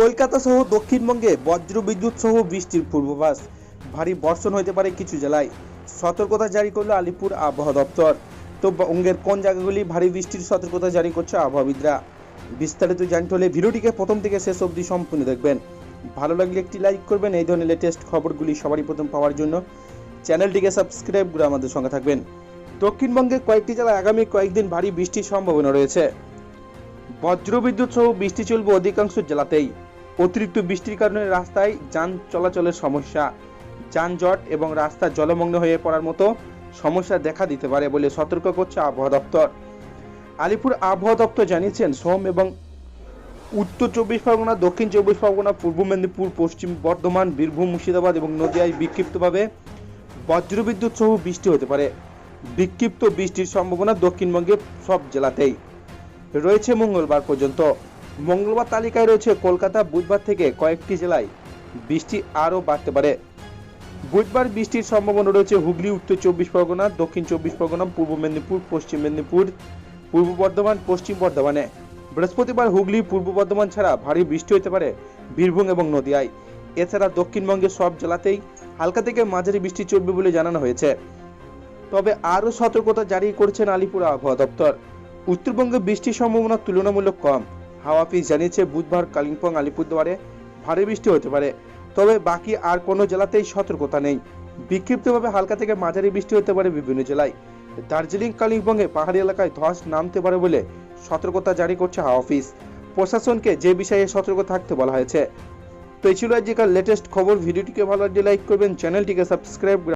কলকাতা সহ দক্ষিণবঙ্গে বজ্র বিদ্যুৎ সহ বৃষ্টির পূর্বাভাস। ভারী বর্ষণ হতে পারে কিছু জেলায়। সতর্কতা জারি করল আলিপুর আবহাওয়া দপ্তর। তো বঙ্গের কোন জায়গাগুলি ভারী বৃষ্টির সতর্কতা জারি করছে আবহাওয়াবিদরা? বিস্তারিত জানতে হলে ভিডিওটিকে প্রথম থেকে শেষ অবধি সম্পূর্ণ দেখবেন। ভালো লাগলে একটি লাইক করবেন। এই ধরনের লেটেস্ট খবরগুলি সবারই প্রথম পাওয়ার জন্য চ্যানেলটিকে সাবস্ক্রাইব করে আমাদের সঙ্গে থাকবেন। দক্ষিণবঙ্গের কয়েকটি জেলায় আগামী কয়েকদিন ভারী বৃষ্টির সম্ভাবনা রয়েছে। বজ্রবিদ্যুৎ সহ বৃষ্টি চলবে অধিকাংশ জেলাতেই। অতিরিক্ত বৃষ্টির কারণে রাস্তায় যান চলাচলের সমস্যা, যানজট এবং রাস্তা জলমগ্ন হয়ে পড়ার মতো সমস্যা দেখা দিতে পারে বলে সতর্ক করছে আবহাওয়া দপ্তর। আলিপুর আবহাওয়া দপ্তর জানিয়েছেন, সোম এবং উত্তর চব্বিশ পরগনা, দক্ষিণ চব্বিশ পরগনা, পূর্ব মেদিনীপুর, পশ্চিম বর্ধমান, বীরভূম, মুর্শিদাবাদ এবং নদিয়ায় বিক্ষিপ্তভাবে বজ্রবিদ্যুৎ সহ বৃষ্টি হতে পারে। বিক্ষিপ্ত বৃষ্টির সম্ভাবনা দক্ষিণবঙ্গের সব জেলাতেই। রয়েছে মঙ্গলবার পর্যন্ত। মঙ্গলবার তালিকায় রয়েছে কলকাতা, বুধবার থেকে কয়েকটি জেলায় বৃষ্টি আরও বাড়তে পারে। বুধবার বৃষ্টির সম্ভাবনা রয়েছে হুগলি, উত্তর চব্বিশ পরগনা, দক্ষিণ চব্বিশ পরগনা, পূর্ব মেদিনীপুর, পশ্চিম মেদিনীপুর, পূর্ব বর্ধমান, পশ্চিম বর্ধমানে। বৃহস্পতিবার হুগলি, পূর্ব বর্ধমান ছাড়া ভারী বৃষ্টি হতে পারে বীরভূম এবং নদিয়ায়। এছাড়া দক্ষিণবঙ্গের সব জেলাতেই হালকা থেকে মাঝারি বৃষ্টি চলবে বলে জানানো হয়েছে। তবে আরও সতর্কতা জারি করেছেন আলিপুর আবহাওয়া দপ্তর। উত্তরবঙ্গে বৃষ্টির সম্ভাবনা তুলনামূলক কম। হাওয়া অফিস জানিয়েছে বুধবার কালিম্পং, আলিপুরদুয়ারে ভারী বৃষ্টি হতে পারে। তবে বাকি আর কোনো জেলাতেই সতর্কতা নেই। বিক্ষিপ্তভাবে হালকা থেকে মাঝারি বৃষ্টি হতে পারে বিভিন্ন জেলায়। দার্জিলিং, কালিম্পংয়ে পাহাড়ি এলাকায় ধস নামতে পারে বলে সতর্কতা জারি করছে হাওয়া অফিস। প্রশাসনকে যে বিষয়ে সতর্ক থাকতে বলা হয়েছে। তো এই ছিল আজকের লেটেস্ট খবর, ভিডিওটিকে ভালো লাগলে লাইক করবেন, চ্যানেলটিকে সাবস্ক্রাইব